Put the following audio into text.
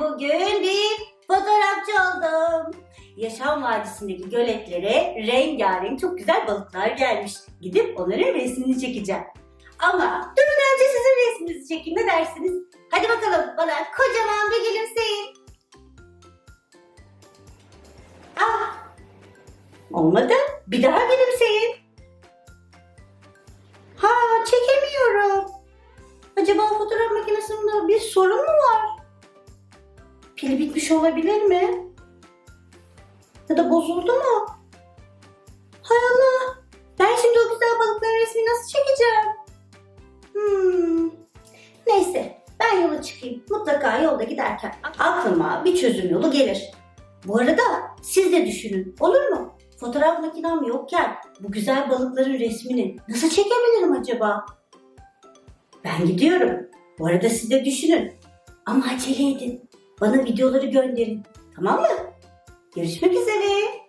bugün bir fotoğrafçı oldum. Yaşam Vadisi'ndeki göletlere rengarenk çok güzel balıklar gelmiş. Gidip onların resmini çekeceğim. Ama durun önce sizin resminizi çekeyim ne dersiniz? Hadi bakalım bana kocaman bir gülümseyin. Ah! Olmadı. Bir daha gülümseyin. Ha çekemiyorum. Acaba fotoğraf makinesinde bir sorun mu var? Pili bitmiş olabilir mi? Ya da bozuldu mu? Hay Allah! Ben şimdi o güzel balıkların resmini nasıl çekeceğim? Hmm. Neyse ben yola çıkayım. Mutlaka yolda giderken aklıma bir çözüm yolu gelir. Bu arada siz de düşünün olur mu? Fotoğraf makinem yokken bu güzel balıkların resmini nasıl çekebilirim acaba? Ben gidiyorum. Bu arada siz de düşünün. Ama acele edin. Bana videoları gönderin. Tamam mı? Görüşmek üzere.